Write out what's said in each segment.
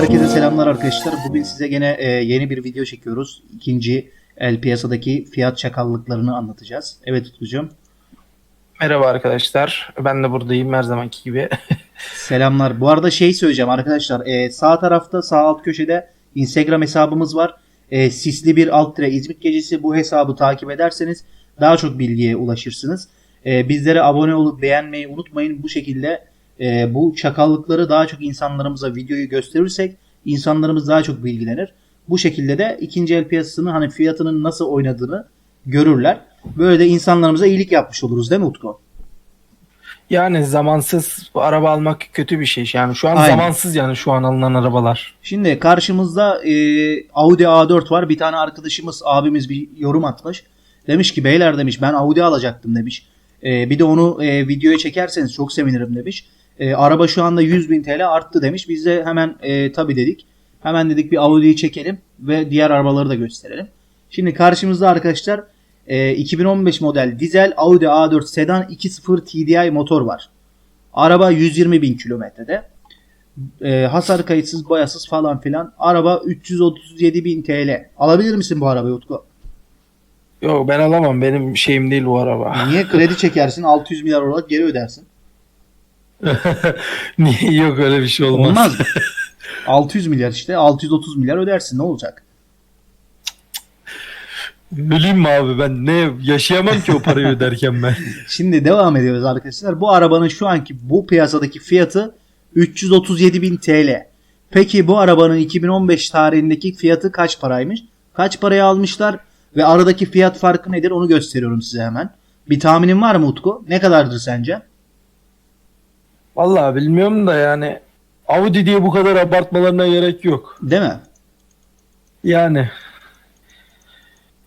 Herkese selamlar arkadaşlar. Bugün size gene e, yeni bir video çekiyoruz. İkinci el piyasadaki fiyat çakallıklarını anlatacağız. Evet Utkucuğum. Merhaba arkadaşlar. Ben de buradayım her zamanki gibi. Selamlar. Bu arada şey söyleyeceğim arkadaşlar. E, sağ tarafta sağ alt köşede Instagram hesabımız var. E, sisli bir alt tire İzmit gecesi. Bu hesabı takip ederseniz daha çok bilgiye ulaşırsınız. E, bizlere abone olup beğenmeyi unutmayın. Bu şekilde e, bu çakallıkları daha çok insanlarımıza videoyu gösterirsek insanlarımız daha çok bilgilenir. Bu şekilde de ikinci el piyasasının hani fiyatının nasıl oynadığını görürler. Böyle de insanlarımıza iyilik yapmış oluruz değil mi Utku? yani zamansız araba almak kötü bir şey. Yani şu an Aynen. zamansız yani şu an alınan arabalar. Şimdi karşımızda e, Audi A4 var. Bir tane arkadaşımız, abimiz bir yorum atmış. Demiş ki beyler demiş ben Audi alacaktım demiş. E, bir de onu e, videoya çekerseniz çok sevinirim demiş. E, araba şu anda 100 bin TL arttı demiş. Biz de hemen e, tabi dedik. Hemen dedik bir Audi'yi çekelim ve diğer arabaları da gösterelim. Şimdi karşımızda arkadaşlar e, 2015 model dizel Audi A4 sedan 2.0 TDI motor var. Araba 120 bin kilometrede. E, hasar kayıtsız boyasız falan filan. Araba 337 bin TL. Alabilir misin bu arabayı Utku? Yok ben alamam. Benim şeyim değil bu araba. Niye kredi çekersin 600 milyar olarak geri ödersin? Niye yok öyle bir şey olmaz. Olmaz mı? 600 milyar işte 630 milyar ödersin ne olacak? Öleyim mi abi ben ne yaşayamam ki o parayı öderken ben. Şimdi devam ediyoruz arkadaşlar. Bu arabanın şu anki bu piyasadaki fiyatı 337 bin TL. Peki bu arabanın 2015 tarihindeki fiyatı kaç paraymış? Kaç paraya almışlar? Ve aradaki fiyat farkı nedir onu gösteriyorum size hemen. Bir tahminin var mı Utku? Ne kadardır sence? Vallahi bilmiyorum da yani Audi diye bu kadar abartmalarına gerek yok. Değil mi? Yani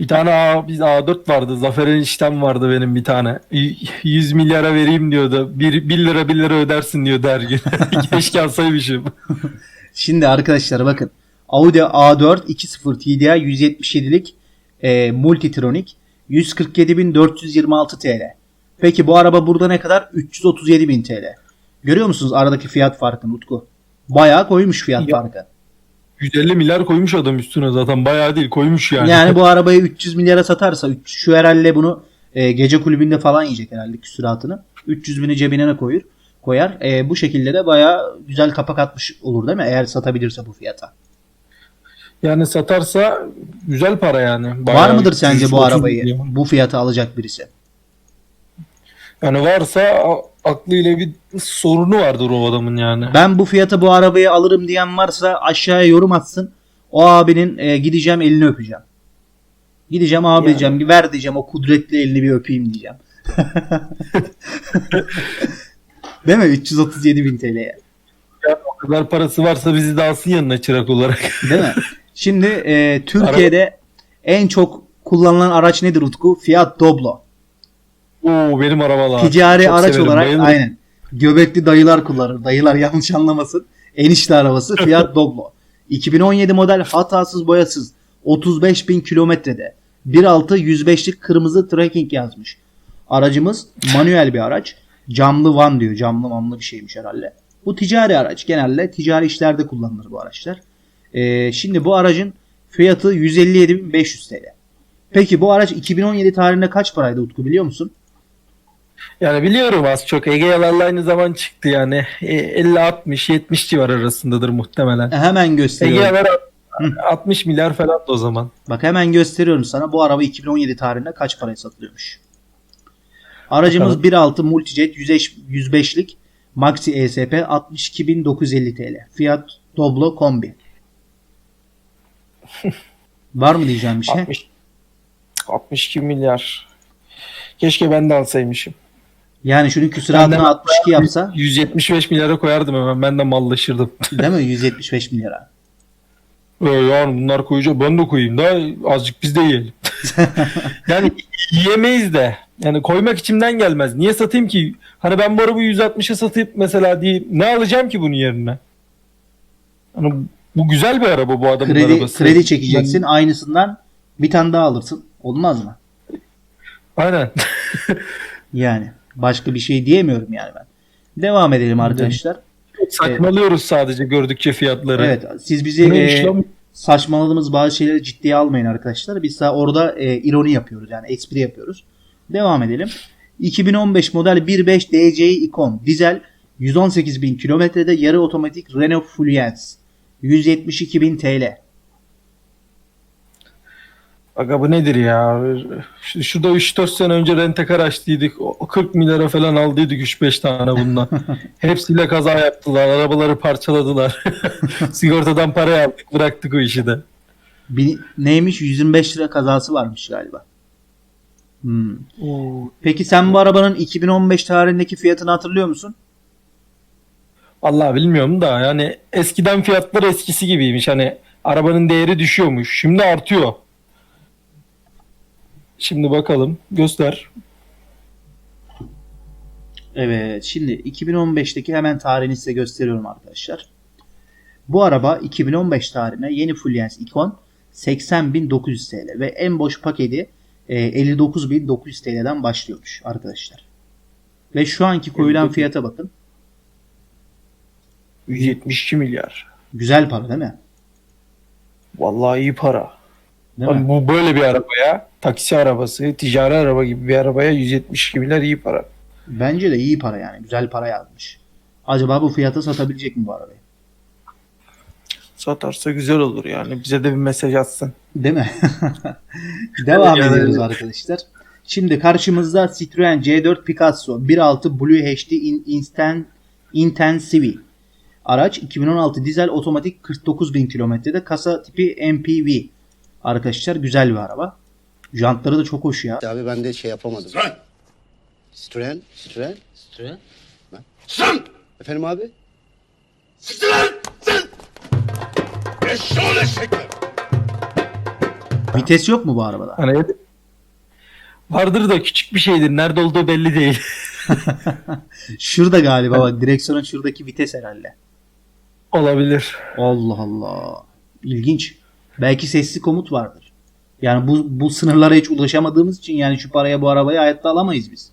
bir tane A, biz A4 vardı. Zafer eniştem vardı benim bir tane. Y- 100 milyara vereyim diyordu. 1, 1 lira 1 lira ödersin diyordu her gün. Keşke alsaymışım. Şimdi arkadaşlar bakın. Audi A4 2.0 TDI 177'lik e, Multitronic 147.426 TL. Peki bu araba burada ne kadar? 337.000 TL. Görüyor musunuz aradaki fiyat farkını Utku? Bayağı koymuş fiyat Ya. farkı. 150 milyar koymuş adam üstüne zaten. Bayağı değil koymuş yani. Yani bu arabayı 300 milyara satarsa şu herhalde bunu e, gece kulübünde falan yiyecek herhalde küsuratını. 300 bini cebine ne koyur? Koyar. E, bu şekilde de bayağı güzel kapak atmış olur değil mi? Eğer satabilirse bu fiyata. Yani satarsa güzel para yani. Var Bayağı mıdır sence 330 bu arabayı milyon. bu fiyata alacak birisi? Yani varsa aklıyla bir sorunu vardır o adamın yani. Ben bu fiyata bu arabayı alırım diyen varsa aşağıya yorum atsın. O abinin e, gideceğim elini öpeceğim. Gideceğim abi Yani. diyeceğim. Ver diyeceğim o kudretli elini bir öpeyim diyeceğim. Değil mi? 337 bin TL'ye. Yani o kadar parası varsa bizi de alsın yanına çırak olarak. Değil mi? Şimdi e, Türkiye'de en çok kullanılan araç nedir Utku? Fiat Doblo. Oo benim arabalar. Ticari Çok araç severim, olarak bayılırım. aynen. Göbekli dayılar kullanır. Dayılar yanlış anlamasın. Enişte arabası Fiat Doblo. 2017 model hatasız boyasız 35 bin kilometrede 1.6 105'lik kırmızı trekking yazmış. Aracımız manuel bir araç. Camlı van diyor. Camlı mamlı bir şeymiş herhalde. Bu ticari araç. Genelde ticari işlerde kullanılır bu araçlar. Ee, şimdi bu aracın fiyatı 157.500 TL. Peki bu araç 2017 tarihinde kaç paraydı Utku biliyor musun? Yani biliyorum az çok. Egea'larla aynı zaman çıktı yani. E, 50-60-70 civar arasındadır muhtemelen. E, Hemen gösteriyorum. Egea'lar 60 milyar falan o zaman. Bak hemen gösteriyorum sana. Bu araba 2017 tarihinde kaç paraya satılıyormuş. Aracımız Bakalım. 1.6 Multijet 105 105'lik Maxi ESP 62.950 TL. Fiyat Doblo kombi. Var mı diyeceğim bir şey? 60, 62 milyar. Keşke ben de alsaymışım. Yani şunun küsuratını Benden- 62 yapsa 175 milyara koyardım hemen. Ben de mallaşırdım. değil mi? 175 milyara. Ee, yani bunlar koyacak. Ben de koyayım da azıcık biz de yiyelim. yani yiyemeyiz de. Yani koymak içimden gelmez. Niye satayım ki? Hani ben bu arabayı 160'a satıp mesela diyeyim ne alacağım ki bunun yerine? Hani bu güzel bir araba bu adamın Kredi, arabası. kredi çekeceksin. Aynısından bir tane daha alırsın. Olmaz mı? Aynen. Yani başka bir şey diyemiyorum yani ben. Devam edelim arkadaşlar. Saçmalıyoruz sadece gördükçe fiyatları. Evet siz bizi ne e, saçmaladığımız bazı şeyleri ciddiye almayın arkadaşlar. Biz daha orada e, ironi yapıyoruz yani espri yapıyoruz. Devam edelim. 2015 model 1.5 DCi Icon dizel 118 bin kilometrede yarı otomatik Renault Fluence 172 TL. Aga bu nedir ya? Şu- Şurada 3-4 sene önce rentekar açtıydık. O 40 milyara falan aldıydık 3-5 tane bundan. Hepsiyle kaza yaptılar. Arabaları parçaladılar. Sigortadan para yaptık. Bıraktık o işi de. Bin- neymiş 125 lira kazası varmış galiba. Hmm. Peki sen bu arabanın 2015 tarihindeki fiyatını hatırlıyor musun? Allah bilmiyorum da yani eskiden fiyatlar eskisi gibiymiş. Hani arabanın değeri düşüyormuş. Şimdi artıyor. Şimdi bakalım. Göster. Evet şimdi 2015'teki hemen tarihini size gösteriyorum arkadaşlar. Bu araba 2015 tarihine yeni Fluence Icon 80.900 TL ve en boş paketi e, 59.900 TL'den başlıyormuş arkadaşlar. Ve şu anki koyulan 59.000. fiyata bakın. 172 milyar. Güzel para değil mi? Vallahi iyi para. Değil mi? Bu böyle bir arabaya, taksi arabası, ticari araba gibi bir arabaya 172 milyar iyi para. Bence de iyi para yani. Güzel para yazmış. Acaba bu fiyata satabilecek mi bu arabayı? Satarsa güzel olur yani. Bize de bir mesaj atsın. Değil mi? Devam Yani- ediyoruz arkadaşlar. Şimdi karşımızda Citroen C4 Picasso 1.6 Blue HD in Instant Intensive. Araç 2016 dizel otomatik 49.000 kilometrede kasa tipi MPV. Arkadaşlar güzel bir araba. Jantları da çok hoş ya. Abi ben de şey yapamadım. Sen! Citroen, Citroen, Citroen. Sen! Efendim abi? Lan! Sen! Eşşoğlu eşekler! Vites yok mu bu arabada? Hani vardır da küçük bir şeydir. Nerede olduğu belli değil. Şurada galiba bak direksiyonun şuradaki vites herhalde. Olabilir. Allah Allah. İlginç. Belki sesli komut vardır. Yani bu, bu sınırlara hiç ulaşamadığımız için yani şu paraya bu arabayı hayatta alamayız biz.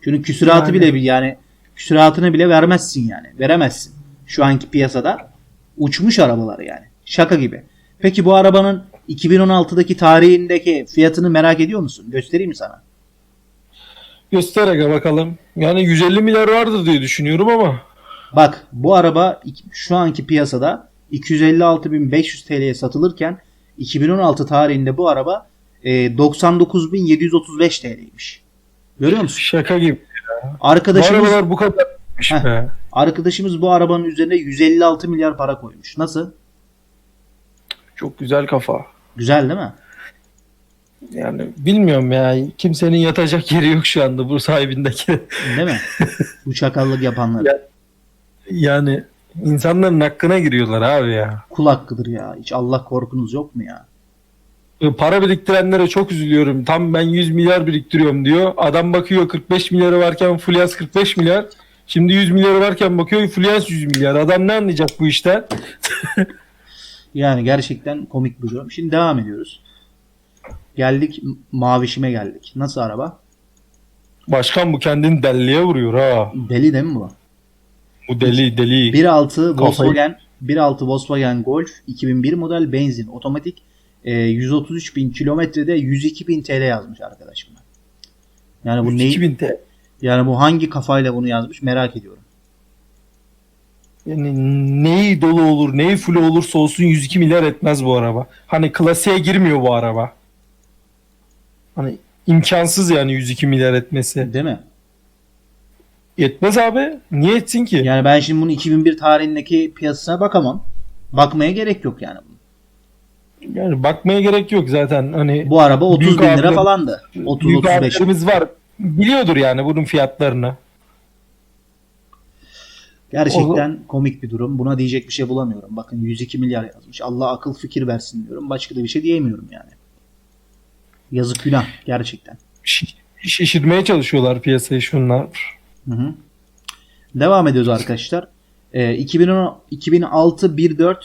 Şunun küsuratı Yani. bile bil yani küsuratını bile vermezsin yani. Veremezsin. Şu anki piyasada uçmuş arabalar yani. Şaka gibi. Peki bu arabanın 2016'daki tarihindeki fiyatını merak ediyor musun? Göstereyim mi sana? Göster aga bakalım. Yani 150 milyar vardır diye düşünüyorum ama Bak bu araba şu anki piyasada 256.500 TL'ye satılırken 2016 tarihinde bu araba e, 99.735 TL'ymiş. Görüyor musun? şaka gibi. Bu Arkadaşımız arabalar bu kadar Heh. be. arkadaşımız bu arabanın üzerine 156 milyar para koymuş. Nasıl? Çok güzel kafa. Güzel değil mi? Yani bilmiyorum ya. Kimsenin yatacak yeri yok şu anda bu sahibindeki. Değil mi? bu çakallık yapanlar. Ya- Yani insanların hakkına giriyorlar abi ya. Kul hakkıdır ya. Hiç Allah korkunuz yok mu ya? Para biriktirenlere çok üzülüyorum. Tam ben 100 milyar biriktiriyorum diyor. Adam bakıyor 45 milyarı varken Fluence 45 milyar. Şimdi 100 milyarı varken bakıyor Fluence 100 milyar. Adam ne anlayacak bu işten? Yani gerçekten komik bir durum. Şimdi devam ediyoruz. Geldik mavişime geldik. Nasıl araba? Başkan bu kendini delliye vuruyor ha. Deli değil mi bu? Bu deli deli. 1.6 Kafayı- Volkswagen 1.6 Volkswagen Golf 2001 model benzin otomatik e, 133 bin kilometrede 102 bin TL yazmış arkadaşım. Yani bu ne? 2000 TL. Yani bu hangi kafayla bunu yazmış merak ediyorum. Yani neyi dolu olur, neyi full olursa olsun 102 milyar etmez bu araba. Hani klasiğe girmiyor bu araba. Hani imkansız yani 102 milyar etmesi. Değil mi? Yetmez abi. Niye etsin ki? Yani ben şimdi bunun 2001 tarihindeki piyasasına bakamam. Bakmaya gerek yok yani. Yani bakmaya gerek yok zaten. Hani Bu araba 30 Büyük bin lira falandı. büyük 30-35. abilerimiz var. Biliyordur yani bunun fiyatlarını. Gerçekten komik bir durum. Buna diyecek bir şey bulamıyorum. Bakın 102 milyar yazmış. Allah akıl fikir versin diyorum. Başka da bir şey diyemiyorum yani. Yazık günah gerçekten. Şiş- Şişirmeye çalışıyorlar piyasayı şunlar. Hı hı. Devam ediyoruz arkadaşlar. 2010, 2006 1.4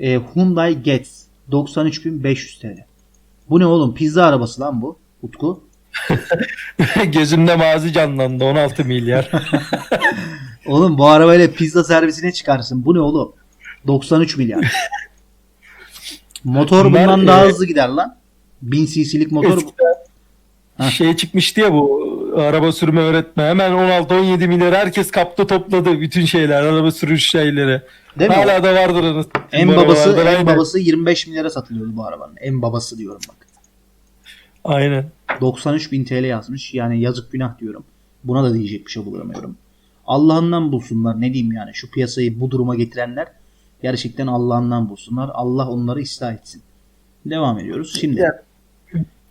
e, Hyundai Getz 93.500 TL. Bu ne oğlum? Pizza arabası lan bu. Utku. Gözümde mazi canlandı 16 milyar. Oğlum bu arabayla pizza servisine çıkarsın. Bu ne oğlum? 93 milyar. Motor Bunlar, bundan daha e, hızlı gider lan. 1000 cc'lik motor. Eskiden şey çıkmıştı ya bu araba sürme öğretme. Hemen 16-17 milyar herkes kaptı topladı bütün şeyler. Araba sürüş şeyleri. Değil mi? Hala da vardır anasını. En babası arabalarda, en aynen. babası 25 milyara satılıyordu bu arabanın. En babası diyorum bak. Aynen. 93 bin TL yazmış. Yani yazık günah diyorum. Buna da diyecek bir şey bulamıyorum. Allah'ından bulsunlar. Ne diyeyim yani. Şu piyasayı bu duruma getirenler gerçekten Allah'ından bulsunlar. Allah onları ıslah etsin. Devam ediyoruz. Şimdi Ya.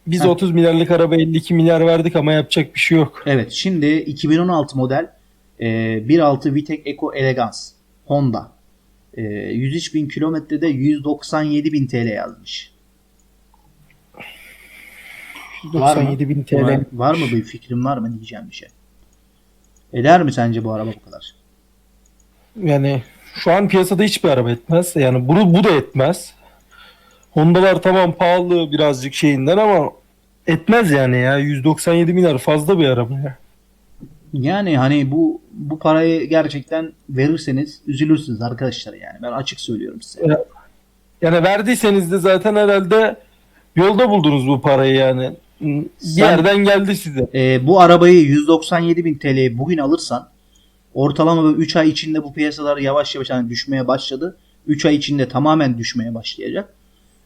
Biz Ha. 30 milyarlık araba 52 milyar verdik ama yapacak bir şey yok. evet şimdi 2016 model e, 1.6 VTEC Eco Elegance Honda. E, 103 bin kilometrede 197 bin TL yazmış. Var mı? 97 bin TL. Var, var mı bir fikrin var mı diyeceğim bir şey. Eder mi sence bu araba bu kadar? Yani şu an piyasada hiçbir araba etmez. Yani bu, bu da etmez. Honda'lar tamam pahalı birazcık şeyinden ama etmez yani ya. 197 milyar fazla bir araba ya. Yani hani bu bu parayı gerçekten verirseniz üzülürsünüz arkadaşlar yani. Ben açık söylüyorum size. Ya- Yani verdiyseniz de zaten herhalde yolda buldunuz bu parayı yani. Bir Sen- yerden geldi size. Ee, bu arabayı 197 bin TL'ye bugün alırsan ortalama 3 ay içinde bu piyasalar yavaş yavaş hani düşmeye başladı. 3 ay içinde tamamen düşmeye başlayacak.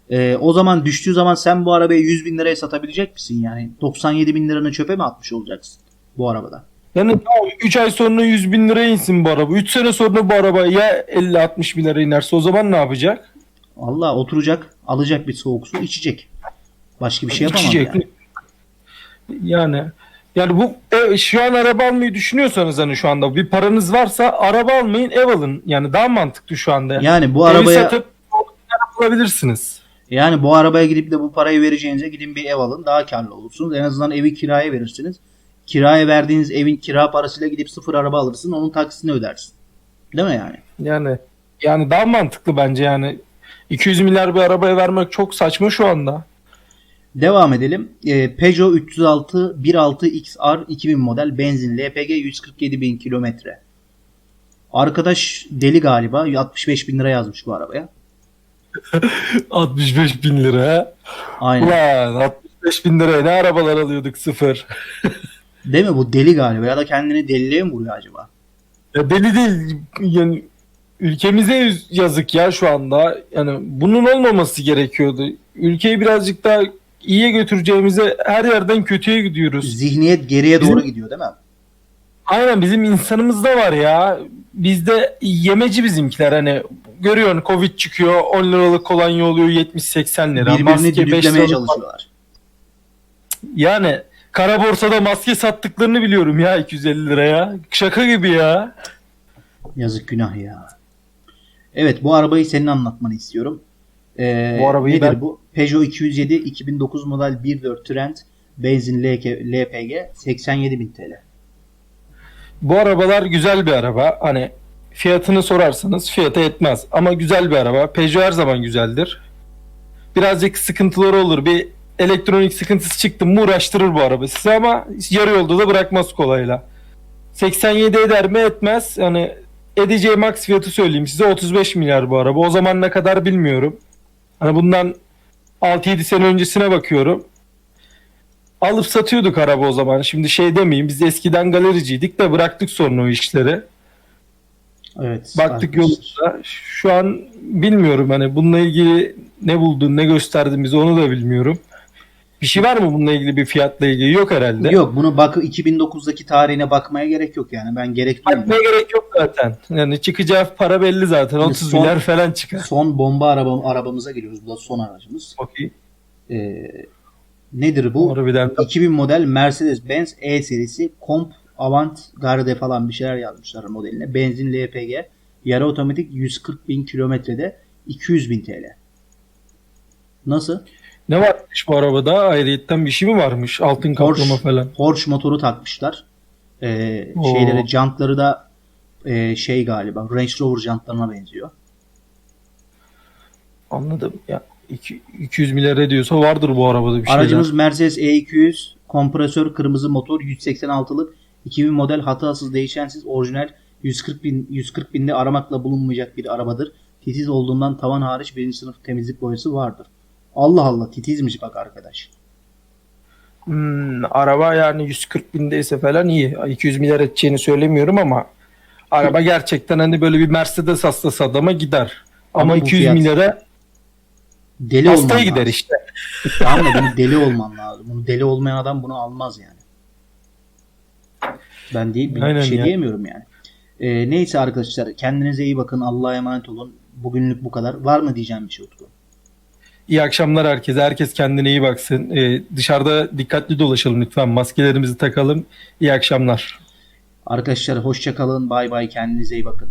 Ee, o zaman düştüğü zaman sen bu arabayı 100 bin liraya satabilecek misin? Yani 97 bin liranı çöpe mi atmış olacaksın bu arabada? Yani 3 ay sonra 100 bin liraya insin bu araba. 3 sene sonra bu araba ya 50-60 bin liraya inerse o zaman ne yapacak? Allah oturacak, alacak bir soğuk su, içecek. Başka bir şey yapamam İçecek. yani. Yani yani bu e, şu an araba almayı düşünüyorsanız hani şu anda bir paranız varsa araba almayın ev alın. Yani daha mantıklı şu anda. Yani bu Evi arabaya satıp alabilirsiniz. Yani bu arabaya gidip de bu parayı vereceğinize gidin bir ev alın daha karlı olursunuz. En azından evi kiraya verirsiniz. Kiraya verdiğiniz evin kira parasıyla gidip sıfır araba alırsın onun taksini ödersin. Değil mi yani? Yani yani daha mantıklı bence yani 200 milyar bir arabaya vermek çok saçma şu anda. Devam edelim. Ee, Peugeot 306 1.6 XR 2000 model benzin LPG 147 bin kilometre. Arkadaş deli galiba 65 bin lira yazmış bu arabaya. 65 bin lira. Aynen. Ulan 65 bin liraya ne arabalar alıyorduk sıfır. Değil mi bu deli galiba ya da kendini deliliğe mi vuruyor acaba? Ya deli değil yani ülkemize yazık ya şu anda. Yani bunun olmaması gerekiyordu. Ülkeyi birazcık daha iyiye götüreceğimize her yerden kötüye gidiyoruz. Zihniyet geriye doğru Bizim- gidiyor değil mi? Aynen bizim insanımızda var ya. Bizde yemeci bizimkiler hani görüyorsun Covid çıkıyor 10 liralık kolonya oluyor 70-80 lira. Birbirini Maske 5 düdüklemeye liralık- çalışıyorlar. Yani kara borsada maske sattıklarını biliyorum ya 250 liraya. Şaka gibi ya. Yazık günah ya. Evet bu arabayı senin anlatmanı istiyorum. Ee, Bu arabayı nedir ben- bu? Peugeot 207 2009 model 1.4 Trent benzin LK, LPG 87.000 TL. Bu arabalar güzel bir araba. Hani fiyatını sorarsanız fiyata etmez. Ama güzel bir araba. Peugeot her zaman güzeldir. Birazcık sıkıntıları olur. Bir elektronik sıkıntısı çıktı mı uğraştırır bu araba sizi ama yarı yolda da bırakmaz kolayla. 87 eder mi etmez. Yani edeceği max fiyatı söyleyeyim size 35 milyar bu araba. O zaman ne kadar bilmiyorum. Hani bundan 6-7 sene öncesine bakıyorum. Alıp satıyorduk araba o zaman. Şimdi şey demeyeyim biz eskiden galericiydik de bıraktık sonra o işleri. Evet. Baktık yolunda. Şu an bilmiyorum hani bununla ilgili ne buldun ne gösterdin bize onu da bilmiyorum. Bir şey var mı bununla ilgili bir fiyatla ilgili? Yok herhalde. Yok bunu bak 2009'daki tarihine bakmaya gerek yok yani. Ben gerek duymuyorum. Ne gerek yok zaten. Yani çıkacağı para belli zaten. 30 son- milyar falan çıkar. Son bomba arabam, arabamıza geliyoruz. Bu da son aracımız. Okey. Ee, nedir bu? Harbiden. 2000 model Mercedes-Benz E serisi Comp Avant Garde falan bir şeyler yazmışlar modeline. Benzin LPG yarı otomatik 140 bin kilometrede 200 bin TL. Nasıl? Ne varmış bu arabada? Ayrıyetten bir şey mi varmış? Altın kaplama Porsche, falan. Porsche motoru takmışlar. Ee, Oo. şeylere jantları da e, şey galiba Range Rover jantlarına benziyor. Anladım. Ya iki- 200 milyar ediyorsa vardır bu arabada bir şeyler. Aracımız Mercedes E200 kompresör kırmızı motor 186'lık 2000 model hatasız değişensiz orijinal 140 bin 140 binde aramakla bulunmayacak bir arabadır. Titiz olduğundan tavan hariç birinci sınıf temizlik boyası vardır. Allah Allah titizmiş bak arkadaş. Hmm, araba yani 140 bindeyse falan iyi. 200 milyar edeceğini söylemiyorum ama araba gerçekten hani böyle bir Mercedes hastası adama gider. Ama, Ama bu 200 fiyat- milyara Deli olman hastaya gider lazım. işte. Tamam da bunu deli olman lazım. Bunu deli olmayan adam bunu almaz yani. Ben değil, bir Aynen şey ya. diyemiyorum yani. Ee, neyse arkadaşlar kendinize iyi bakın. Allah'a emanet olun. Bugünlük bu kadar. Var mı diyeceğim bir şey Utku? İyi akşamlar herkese. Herkes kendine iyi baksın. Ee, dışarıda dikkatli dolaşalım lütfen. Maskelerimizi takalım. İyi akşamlar. Arkadaşlar hoşça kalın. Bay bay. Kendinize iyi bakın.